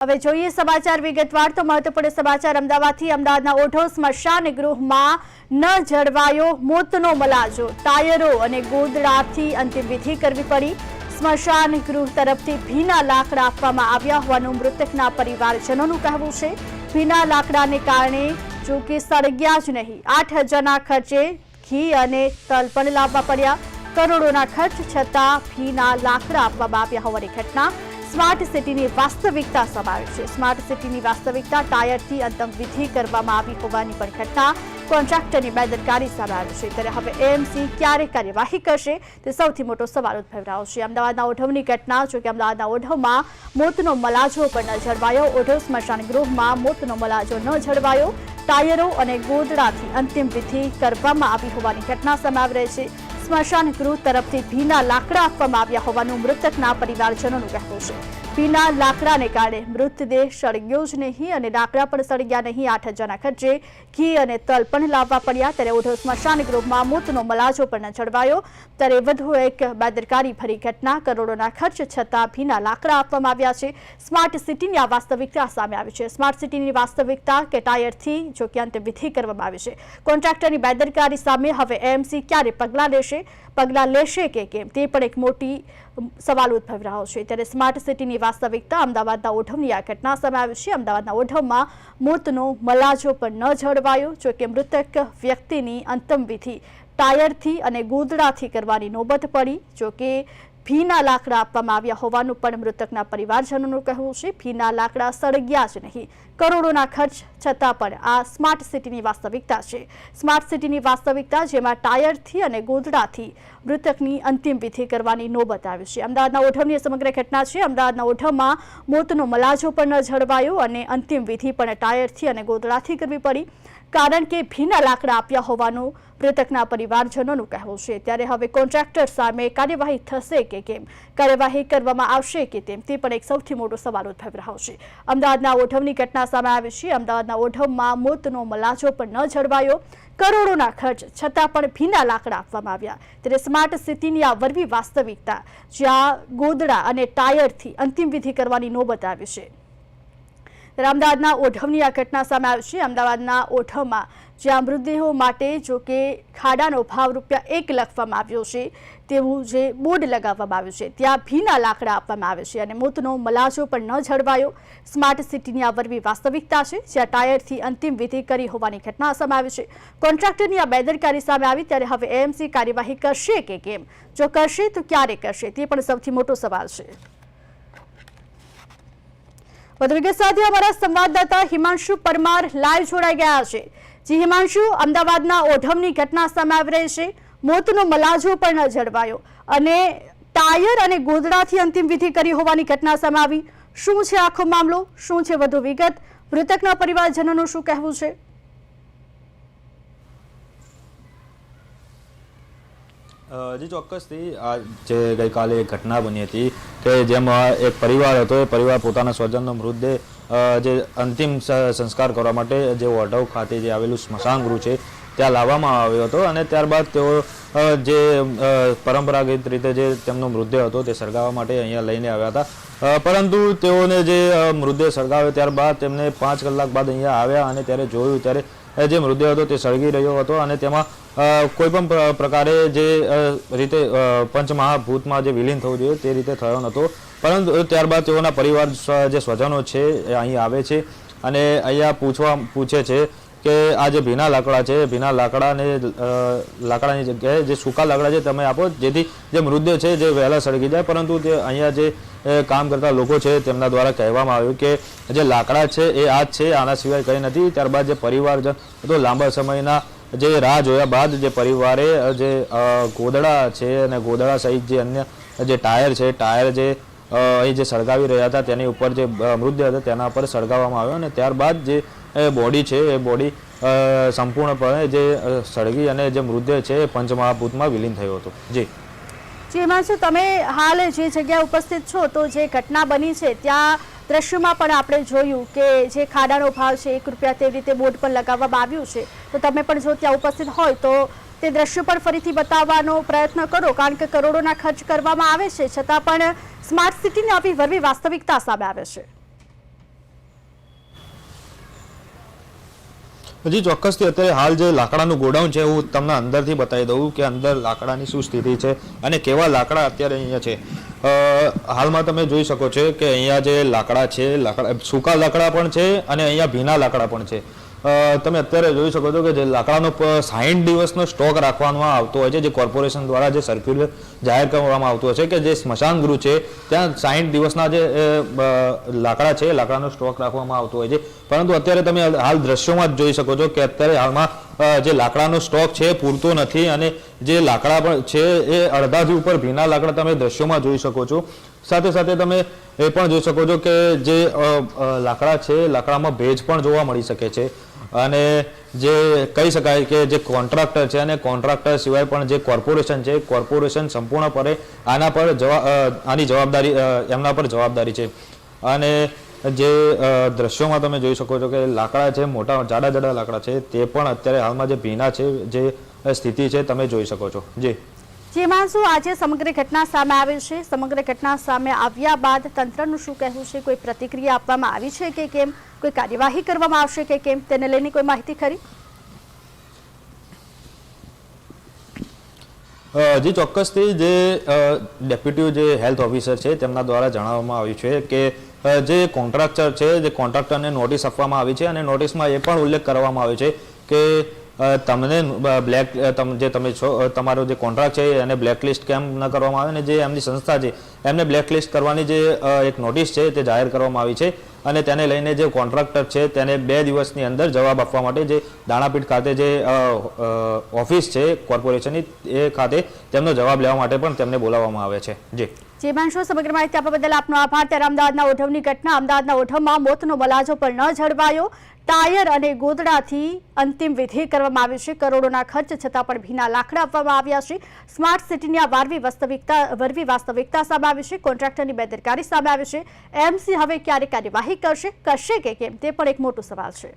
હવે જોઈએ સમાચાર વિગતવાર તો મહત્વપૂર્ણ સમાચાર અમદાવાદથી અમદાવાદના ઓઢો સ્મશાન ગૃહમાં ન જળવાયો મોતનો મલાજો. ટાયરો અને ગોદડાથી અંતિમ વિધિ કરવી પડી. સ્મશાન ગૃહ તરફથી ભીના લાકડા આપવામાં આવ્યા હોવાનું મૃતકના પરિવારજનોનું કહેવું છે. ભીના લાકડાને કારણે જો કે સળગ્યા જ નહીં. આઠ હજારના ખર્ચે ઘી અને તલ પણ લાવવા પડ્યા. કરોડોના ખર્ચ છતાં ભીના લાકડા આપવામાં આવ્યા હોવાની ઘટના સ્માર્ટ સિટીની વાસ્તવિકતા સમાવે છે. સ્માર્ટ સિટીની વાસ્તવિકતા ટાયરથી અંતમ વિધિ કરવામાં આવી હોવાની પણ ઘટના કોન્ટ્રાક્ટરની બેદરકારી સામે છે. ત્યારે હવે એએમસી ક્યારે કાર્યવાહી કરશે તે સૌથી મોટો સવાલ રહ્યો છે. અમદાવાદના ઓઢવની ઘટના, જો કે અમદાવાદના ઓઢવમાં મોતનો મલાજો પણ ન જળવાયો. ઓઢવ સ્મશાન ગૃહમાં મોતનો મલાજો ન જળવાયો. ટાયરો અને ગોદડાથી અંતિમ વિધિ કરવામાં આવી હોવાની ઘટના સામે રહી છે. સ્મશાન ગૃહ તરફથી ભીના લાકડા આપવામાં આવ્યા હોવાનું મૃતકના પરિવારજનોનું કહેવું છે. ભીના લાકડાને કારણે મૃતદેહ સળગ્યો જ નહીં અને લાકડા પણ સળગ્યા નહીં. આઠ હજારના ખર્ચે ઘી અને તલ પણ લાવવા પડ્યા. ત્યારે ઓઢો સ્મશાન ગૃહમાં મોતનો મલાજો પણ જળવાયો. ત્યારે વધુ એક બેદરકારી ભરી ઘટના. કરોડોના ખર્ચ છતાં ભીના લાકડા આપવામાં આવ્યા છે. સ્માર્ટ સિટીની આ વાસ્તવિકતા સામે આવી છે. સ્માર્ટ સિટીની વાસ્તવિકતા કેટાયરથી જોકે અંતે વિધિ કરવામાં આવી છે. કોન્ટ્રાક્ટરની બેદરકારી સામે હવે એએમસી ક્યારે પગલાં લેશે? પગલાં લેશે કે કેમ? તે પણ એક મોટી સવાલ ઉદ્ભવી રહ્યો છે. ત્યારે સ્માર્ટ સિટીની વાસ્તવિકતા અમદાવાદના ઓઢવની આ ઘટના સામે આવી છે. અમદાવાદના ઓઢવમાં મૃતનો મલાજો પણ ન જળવાયો જોકે મૃતક વ્યક્તિની અંતમ વિધિ ટાયરથી અને ગોદડાથી કરવાની નોબત પડી. જો કે ફીના લાકડા આપવામાં આવ્યા હોવાનું પણ મૃતકના પરિવારજનોનું કહેવું છે. ફીના લાકડા સળગ્યા જ નહીં. કરોડોના ખર્ચ છતાં પણ આ સ્માર્ટ સિટીની વાસ્તવિકતા છે. સ્માર્ટ સિટીની વાસ્તવિકતા જેમાં ટાયરથી અને ગોધડાથી મૃતકની અંતિમ વિધિ કરવાની નોબત આવી છે. અમદાવાદના ઓઢવની સમગ્ર ઘટના છે. અમદાવાદના ઓઢવમાં મોતનો મલાજો પણ ન જળવાયો અને અંતિમ વિધિ પણ ટાયરથી અને ગોધડાથી કરવી પડી. કારણ કે ભીના લાકડા આપ્યા હોવાનું મૃતકના પરિવારજનોનું કહેવું છે. ત્યારે હવે કોન્ટ્રાક્ટર સામે કાર્યવાહી થશે કે કેમ? કાર્યવાહી કરવામાં આવશે કે તેમ? તે પણ એક સૌથી મોટો સવાલ ઉદ્ભવી રહ્યો છે. અમદાવાદના ઓઢવની ઘટના સામે આવી છે. અમદાવાદના ઓઢવમાં મોતનો મલાજો પણ ન જળવાયો. કરોડોના ખર્ચ, છતાં પણ ભીના લાકડા આપવામાં આવ્યા. ત્યારે સ્માર્ટ સિટીની આ વરવી વાસ્તવિકતા, જ્યાં ગોદડા અને ટાયરથી અંતિમ વિધિ કરવાની નોબત આવી છે. ત્યારે અમદાવાદના ઓઢવની આ ઘટના સામે આવી છે. અમદાવાદના ઓઢવમાં જ્યાં મૃતદેહો માટે જો કે ખાડાનો ભાવ રૂપિયા એક લખવામાં આવ્યો છે, તેવું જે બોર્ડ લગાવવામાં આવ્યું છે. ત્યાં ભીના લાકડા આપવામાં આવે છે અને મોતનો મલાજો પણ ન જળવાયો. સ્માર્ટ સિટીની આ વરવી વાસ્તવિકતા છે, જ્યાં ટાયરથી અંતિમ વિધિ કરી હોવાની ઘટના સામે આવી છે. કોન્ટ્રાક્ટરની આ બેદરકારી સામે આવી, ત્યારે હવે એએમસી કાર્યવાહી કરશે કે કેમ? જો કરશે તો ક્યારે કરશે? તે પણ સૌથી મોટો સવાલ છે. વિગત સાથે અમારા સંવાદદાતા હિમાંશુ પરમાર લાઈવ જોડાઈ ગયા છે. જી હિમાંશુ, અમદાવાદના ઓઢવની ઘટના સામે આવી રહી છે. મોતનો મલાજો પણ ન જળવાયો અને ટાયર અને ગોદડાથી અંતિમ વિધિ કરી હોવાની ઘટના સામે આવી. શું છે આખો મામલો? શું છે વધુ વિગત? મૃતકના પરિવારજનોનું શું કહેવું છે? જી ચોક્કસથી આ જે ગઈકાલે એક ઘટના બની હતી કે જેમાં એક પરિવાર હતો, એ પરિવાર પોતાના સ્વજનનો મૃતદેહ જે અંતિમ સંસ્કાર કરવા માટે જે ઓઢવ ખાતે જે આવેલું સ્મશાન ગૃહ છે, ત્યાં લાવવામાં આવ્યો હતો અને ત્યારબાદ તેઓ જે પરંપરાગત રીતે જે તેમનો મૃતદેહ હતો તે સળગાવવા માટે અહીંયા લઈને આવ્યા હતા. પરંતુ તેઓને જે મૃતદેહ સળગાવ્યો ત્યારબાદ તેમને પાંચ કલાક બાદ અહીંયા આવ્યા અને ત્યારે જોયું, ત્યારે જે મૃતદેહ હતો તે સળગી રહ્યો હતો અને તેમાં કોઈ પણ પ્રકારે જે રીતે પંચમહાભૂતમાં જે વિલીન થવું જોઈએ તે રીતે થયો નહોતો. પરંતુ ત્યારબાદ તેઓના પરિવાર જે સ્વજનો છે એ અહીં આવે છે અને અહીંયા પૂછવા, પૂછે છે કે આ જે ભીના લાકડા છે, ભીના લાકડાને લાકડાની જગ્યાએ જે સૂકા લાકડા છે તમે આપો, જેથી જે મૃતદેહ છે જે વહેલા સળગી જાય, પરંતુ તે અહીંયા જે કામ કરતા લોકો છે તેમના દ્વારા કહેવામાં આવ્યું કે જે લાકડા છે એ આ છે, આના સિવાય કંઈ નથી. ત્યારબાદ જે પરિવારજન તો લાંબા સમયના જે રાહ જોયા બાદ જે પરિવારે જે ગોદડા છે અને ગોદડા સહિત જે અન્ય જે ટાયર છે, ટાયર જે અહીં જે સળગાવી રહ્યા હતા, તેની ઉપર જે મૃતદેહ હતો, તેના પર સળગાવવામાં આવ્યો અને ત્યારબાદ જે બોડી છે, એ બોડી સંપૂર્ણપણે જે સળગી અને જે મૃતદેહ છે, એ પંચમહાભૂતમાં વિલીન થયો હતો. જી. જી શું તમે હાલ જે જગ્યાએ ઉપસ્થિત છો, તો જે ઘટના બની છે, ત્યાં દ્રશ્યમાં પણ આપણે જોયું કે જે ખાડાનો ભાવ છે, એક રૂપિયા તેવી રીતે બોર્ડ પર લગાવવામાં આવ્યું છે. તો તમે પણ જો ત્યાં ઉપસ્થિત હોય, તો તે દ્રશ્ય પણ ફરીથી બતાવવાનો પ્રયત્ન કરો, કારણ કે કરોડોના ખર્ચ કરવામાં આવે છે. છતાં પણ સ્માર્ટ સિટીની આવી વરવી વાસ્તવિકતા સામે આવે છે. હજી ચોક્કસથી અત્યારે હાલ જે લાકડાનું ગોડાઉન છે, હું તમને અંદરથી બતાવી દઉં કે અંદર લાકડાની શું સ્થિતિ છે અને કેવા લાકડા અત્યારે અહીંયા છે. હાલમાં તમે જોઈ શકો છો કે અહીંયા જે લાકડા છે, લાકડા, સૂકા લાકડા પણ છે અને અહીંયા ભીના લાકડા પણ છે. તમે અત્યારે જોઈ શકો છો કે જે લાકડાનો સાહીઠ દિવસનો સ્ટોક રાખવામાં આવતો હોય છે, જે કોર્પોરેશન દ્વારા જે સર્ક્યુલર જાહેર કરવામાં આવતું હશે કે જે સ્મશાન ગૃહ છે, ત્યાં સાહીઠ દિવસના જે લાકડા છે, લાકડાનો સ્ટોક રાખવામાં આવતો હોય છે. પરંતુ અત્યારે તમે હાલ દ્રશ્યોમાં જ જોઈ શકો છો કે અત્યારે હાલમાં જે લાકડાનો સ્ટોક છે પૂરતો નથી અને જે લાકડા પણ છે એ અડધાથી ઉપર ભીના લાકડા તમે દ્રશ્યોમાં જોઈ શકો છો. સાથે સાથે તમે એ પણ જોઈ શકો છો કે જે લાકડા છે, લાકડામાં ભેજ પણ જોવા મળી શકે છે. અને જે કહી શકાય કે જે કોન્ટ્રાક્ટર છે અને કોન્ટ્રાક્ટર સિવાય પણ જે કોર્પોરેશન છે કોર્પોરેશન સંપૂર્ણપણે આના પર જવા આની જવાબદારી એમના પર જવાબદારી છે. અને જે દ્રશ્યોમાં તમે જોઈ શકો છો કે લાકડા છે, મોટા, જાડા જાડા લાકડા છે, તે પણ અત્યારે હાલમાં જે ભીના છે, જે સ્થિતિ છે, તમે જોઈ શકો છો. જી. જેમાં શું આજે સમગ્ર ઘટના સામે આવી છે. સમગ્ર ઘટના સામે આવ્યા બાદ તંત્રનું શું કહેવું છે? કોઈ પ્રતિક્રિયા આપવામાં આવી છે કે કેમ? કોઈ કાર્યવાહી કરવામાં આવશે કે કેમ તેને લઈને કોઈ માહિતી ખરી? જે, ચોક્કસથી જે ડેપ્યુટી જે હેલ્થ ઓફિસર છે, તેમના દ્વારા જણાવવામાં આવ્યું છે કે જે કોન્ટ્રાક્ટર છે, જે કોન્ટ્રાક્ટરને નોટિસ આપવામાં આવી છે અને નોટિસમાં એ પણ ઉલ્લેખ કરવામાં આવ્યો છે કે તમને બ્લેક જે તમે છો તમારો જે કોન્ટ્રાક્ટ છે એને બ્લેકલિસ્ટ કેમ ન કરવામાં આવે અને જે એમની સંસ્થા છે, એમને બ્લેકલિસ્ટ કરવાની જે એક નોટિસ છે તે જાહેર કરવામાં આવી છે અને તેને લઈને જે કોન્ટ્રાક્ટર છે તેને બે દિવસની અંદર જવાબ આપવા માટે જે દાણાપીઠ ખાતે જે ઓફિસ છે કોર્પોરેશનની એ ખાતે તેમનો જવાબ લેવા માટે પણ તેમને બોલાવવામાં આવે છે. જી. જેમાં સમગ્ર માહિતી આપવા બદલ આપનો આભાર. ત્યારે અમદાવાદના ઓઢવની ઘટના, અમદાવાદના ઓઢવમાં મોતનો મલાજો પણ ન ઝડપાયો ટાયર અને ગોદડાથી અંતિમ વિધિ કરવામાં આવી છે. કરોડોના ખર્ચ છતાં પણ ભીના લાકડા આપવામાં આવ્યા છે. સ્માર્ટ સિટીની આ વારવી વાસ્તવિકતા, વરવી વાસ્તવિકતા સામે આવી છે. કોન્ટ્રાક્ટરની બેદરકારી સામે આવી છે. એમસી હવે ક્યારે કાર્યવાહી કરશે કરશે કે કેમ, તે પણ એક મોટો સવાલ છે.